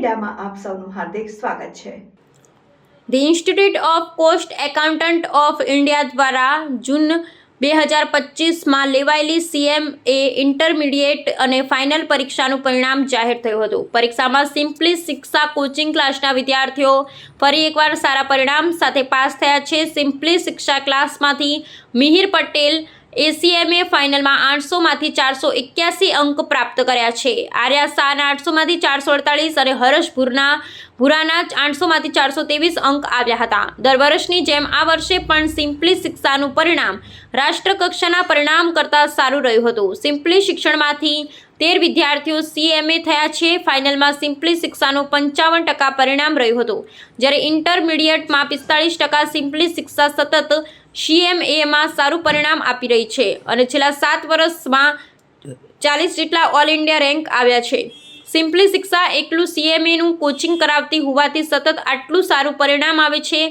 મીડિયામાં આપ સૌનું હાર્દિક સ્વાગત છે. The institute of cost accountant of India દ્વારા જૂન બે હજાર પચીસમાં લેવાયેલી સીએમ એ ઇન્ટરમીડિયેટ અને ફાઇનલ પરીક્ષાનું પરિણામ જાહેર થયું હતું. પરીક્ષામાં સિમ્પલી શિક્ષા કોચિંગ ક્લાસના વિદ્યાર્થીઓ ફરી એકવાર સારા પરિણામ સાથે પાસ થયા છે. સિમ્પલી શિક્ષા ક્લાસમાંથી મિહિર પટેલ એસીએમએ ફાઇનલમાં આઠસોમાંથી ચારસો એક્યાસી અંક પ્રાપ્ત કર્યા છે. આર્યા શાહના આઠસોમાંથી ચારસો અડતાળીસ અને હર્ષ ભુરના, ભુરાના આઠસોમાંથી ચારસો ત્રેવીસ અંક આવ્યા હતા. દર વર્ષની જેમ આ વર્ષે પણ સિમ્પલી શિક્ષાનું પરિણામ રાષ્ટ્રકક્ષાના પરિણામ કરતાં સારું રહ્યું હતું. સિમ્પલી શિક્ષણમાંથી તેર વિદ્યાર્થીઓ સીએમએ થયા છે. ફાઇનલમાં સિમ્પલી શિક્ષાનું પંચાવન ટકા પરિણામ રહ્યું હતું. જ્યારે ઇન્ટરમીડિયેટમાં પિસ્તાળીસ ટકા સિમ્પલી શિક્ષા સતત સીએમએમાં સારું પરિણામ આપી રહી છે અને છેલ્લા સાત વર્ષમાં ચાલીસ જેટલા ઓલ ઇન્ડિયા રેન્ક આવ્યા છે. સિમ્પલી શિક્ષા એકલું સીએમએનું કોચિંગ કરાવતી હોવાથી સતત આટલું સારું પરિણામ આવે છે.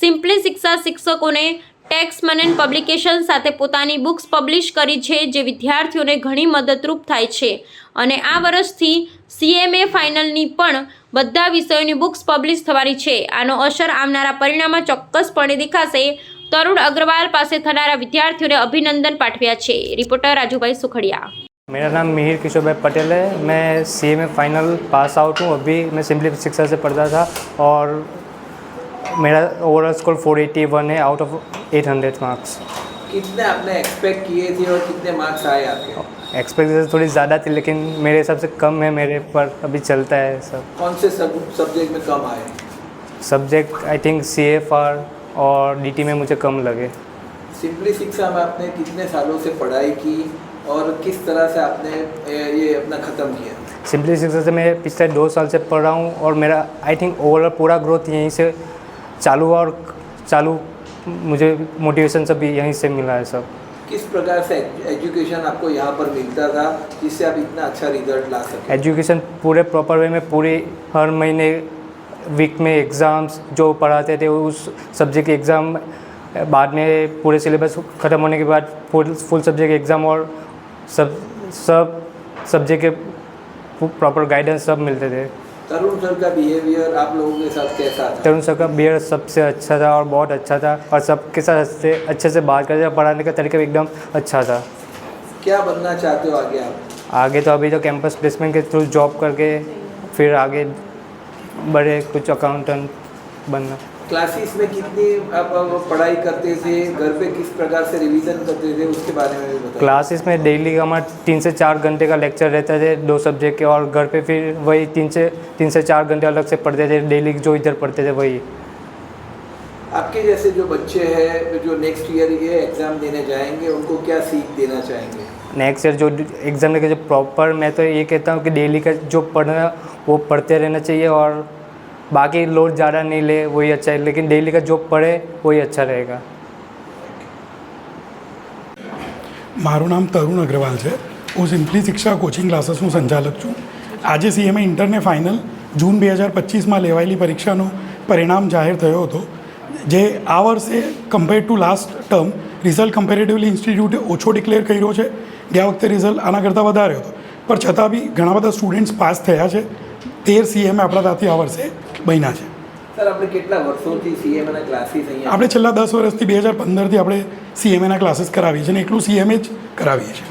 સિમ્પલી શિક્ષા શિક્ષકોને ટેક્સ મનન પબ્લિકેશન સાથે પોતાની બુક્સ પબ્લિશ કરી છે જે વિદ્યાર્થીઓને ઘણી મદદરૂપ થાય છે. અને આ વર્ષથી સીએમએ ફાઇનલની પણ બધા વિષયોની બુક્સ પબ્લિશ થવાની છે. આનો અસર આવનારા પરિણામમાં ચોક્કસપણે દેખાશે. તરુણ અગ્રવાલ પાસે થનારા વિદ્યાર્થીઓને અભિનંદન પાઠવ્યા છે રિપોર્ટર રાજુભાઈ સુખડિયા मेरा नाम मिहिर किशोर भाई पटेल है मैं सी में फाइनल पास आउट हूँ अभी मैं सिंपली शिक्षा से पढ़ता था और मेरा ओवरऑल स्कोर 481 है आउट ऑफ 800 मार्क्स कितने आपने एक्सपेक्ट किए थे और कितने मार्क्स आए आपके एक्सपेक्टेशन थोड़ी ज़्यादा थी लेकिन मेरे हिसाब से कम है मेरे पर अभी चलता है सब कौन से सब सब्जेक्ट में कम आए subject I think C F R और डी टी में मुझे कम लगे। सिंपली शिक्षा में आपने कितने सालों से पढ़ाई की और किस तरह से आपने ये अपना ख़त्म किया? सिंपली शिक्षा से मैं पिछले दो साल से पढ़ रहा हूँ और मेरा आई थिंक ओवरऑल पूरा ग्रोथ यहीं से चालू हुआ और चालू मुझे मोटिवेशन सब भी यहीं से मिला है सब। किस प्रकार से एजुकेशन आपको यहाँ पर मिलता था जिससे आप इतना अच्छा रिज़ल्ट ला सकते एजुकेशन पूरे प्रॉपर वे में पूरी हर महीने वीक में एग्ज़ाम्स जो पढ़ाते थे उस सब्जेक्ट के एग्ज़ाम बाद में पूरे सिलेबस ख़त्म होने के बाद फुल फुल सब्जेक्ट एग्ज़ाम और सब सब सब्जेक्ट के प्रॉपर गाइडेंस सब मिलते थे। तरुण सर का बिहेवियर आप लोगों के साथ कैसा था? तरुण सर का बिहेवियर सबसे अच्छा था और बहुत अच्छा था और सबके साथ अच्छे अच्छे से बात करते थे पढ़ाने का तरीका भी एकदम अच्छा था। क्या बनना चाहते हो आगे आप? आगे तो अभी तो कैंपस प्लेसमेंट के थ्रू जॉब करके फिर आगे बड़े कुछ अकाउंटेंट बनना। क्लासेस में कितनी आप पढ़ाई करते थे घर पे किस प्रकार से रिवीजन करते थे उसके बारे में भी बताइए। क्लासेस में डेली का हमारा तीन से चार घंटे का लेक्चर रहता थे दो सब्जेक्ट के और घर पे फिर वही तीन से तीन से चार घंटे अलग से पढ़ते थे डेली जो इधर पढ़ते थे वही। आपके जैसे जो बच्चे हैं जो नेक्स्ट ईयर ये एग्ज़ाम देने जाएँगे उनको क्या सीख देना चाहेंगे? नेक्स्ट ईयर जो एग्ज़ाम लेके जो प्रॉपर मैं तो ये कहता हूँ कि डेली का जो पढ़ना वो पढ़ते रहना चाहिए और बाकी लोड ज़्यादा नहीं ले वही अच्छा है लेकिन डेली का जो पढ़े वही अच्छा रहेगा મારું નામ તરુણ અગ્રવાલ છે હું સિમ્પલી શિક્ષા કોચિંગ ક્લાસીસનું સંચાલક છું આજે સીએમએ ઇન્ટરને ફાઇનલ જૂન બે હજાર પચીસમાં લેવાયેલી પરીક્ષાનું પરિણામ જાહેર થયો હતો જે આ વર્ષે compare to last term result comparatively ઇન્સ્ટિટ્યૂટે ઓછો ડિક્લેર કર્યો છે ગયા વખતે રિઝલ્ટ આના કરતાં વધારે હતો પણ છતાં બી ઘણા બધા સ્ટુડન્ટ્સ પાસ થયા છે તેર સીએમએ આપણા ત્યાંથી આ વર્ષે બન્યા છે. સર આપણે કેટલા વર્ષોથી સીએમ ક્લાસીસ અહીંયા આપણે છેલ્લા દસ વર્ષથી બે હજાર પંદરથી આપણે સીએમએના ક્લાસીસ કરાવીએ છીએ અને એટલું સીએમએ જ કરાવીએ છીએ.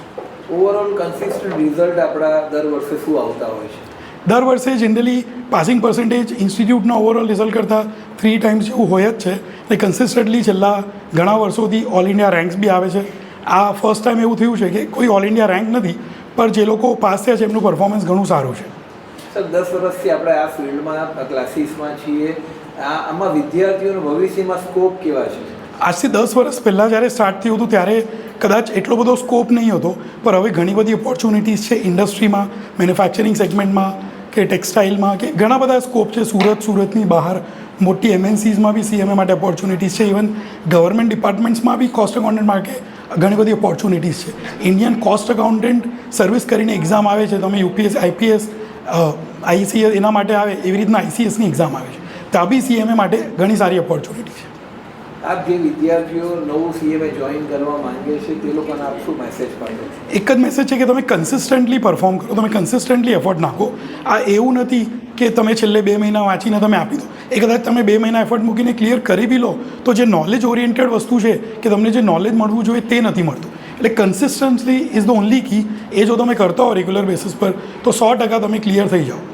ઓવરઓલ કન્સિસ્ટન્ટ રિઝલ્ટ આપણા દર વર્ષે શું આવતા હોય છે? દર વર્ષે જનરલી પાસિંગ પર્સન્ટેજ ઇન્સ્ટિટ્યૂટના ઓવરઓલ રિઝલ્ટ કરતાં થ્રી ટાઈમ્સ જેવું હોય જ છે અને કન્સિસ્ટન્ટલી છેલ્લા ઘણા વર્ષોથી ઓલ ઇન્ડિયા રેન્ક્સ બી આવે છે. આ ફર્સ્ટ ટાઈમ એવું થયું છે કે કોઈ ઓલ ઇન્ડિયા રેન્ક નથી પણ જે લોકો પાસ થયા છે એમનું પરફોર્મન્સ ઘણું સારું છે. સર, દસ વર્ષથી આપણે આ ફિલ્ડમાં ક્લાસીસમાં છીએ. આમાં વિદ્યાર્થીઓનું ભવિષ્યમાં સ્કોપ કેવા છે? આજથી દસ વર્ષ પહેલાં જ્યારે સ્ટાર્ટ થયું હતું, ત્યારે કદાચ એટલો બધો સ્કોપ નહીં હતો, પણ હવે ઘણી બધી ઓપોર્ચ્યુનિટીઝ છે ઇન્ડસ્ટ્રીમાં મેન્યુફેક્ચરિંગ સેગમેન્ટમાં કે ટેક્સટાઇલમાં કે ઘણા બધા સ્કોપ છે. સુરત, સુરતની બહાર મોટી એમએનસીઝમાં બી સીએમએ માટે ઓપોર્ચ્યુનિટીઝ છે. ઇવન ગવર્મેન્ટ ડિપાર્ટમેન્ટ્સમાં બી કોસ્ટ એકાઉન્ટન્ટ માટે ઘણી બધી ઓપોર્ચ્યુનિટીઝ છે. ઇન્ડિયન કોસ્ટ એકાઉન્ટન્ટ સર્વિસ કરીને એક્ઝામ આવે છે. તમે યુપીએસ આઈપીએસ આઈસીએસ એના માટે આવે એવી રીતના આઈસીએસની એક્ઝામ આવે છે. ત્યાં બી સીએમએ માટે ઘણી સારી ઓપોર્ચ્યુનિટી છે. આપ જે વિદ્યાર્થીઓ નવું સીએમએ જોઈન કરવા માંગે છે તે લોકોને આપ શું મેસેજ પાડો એક જ મેસેજ છે કે તમે કન્સિસ્ટન્ટલી પરફોર્મ કરો તમે કન્સિસ્ટન્ટલી એફર્ટ નાખો. આ એવું નથી કે તમે છેલ્લે બે મહિના વાંચીને તમે આપી દો. એ કદાચ તમે બે મહિના એફર્ટ મૂકીને ક્લિયર કરી બી લો તો જે નોલેજ ઓરિએન્ટેડ વસ્તુ છે કે તમને જે નોલેજ મળવું જોઈએ તે નથી મળતું. એટલે consistency is the only key એ જો તમે કરતા હો રેગ્યુલર બેસિસ પર તો સો ટકા તમે ક્લિયર થઈ જાઓ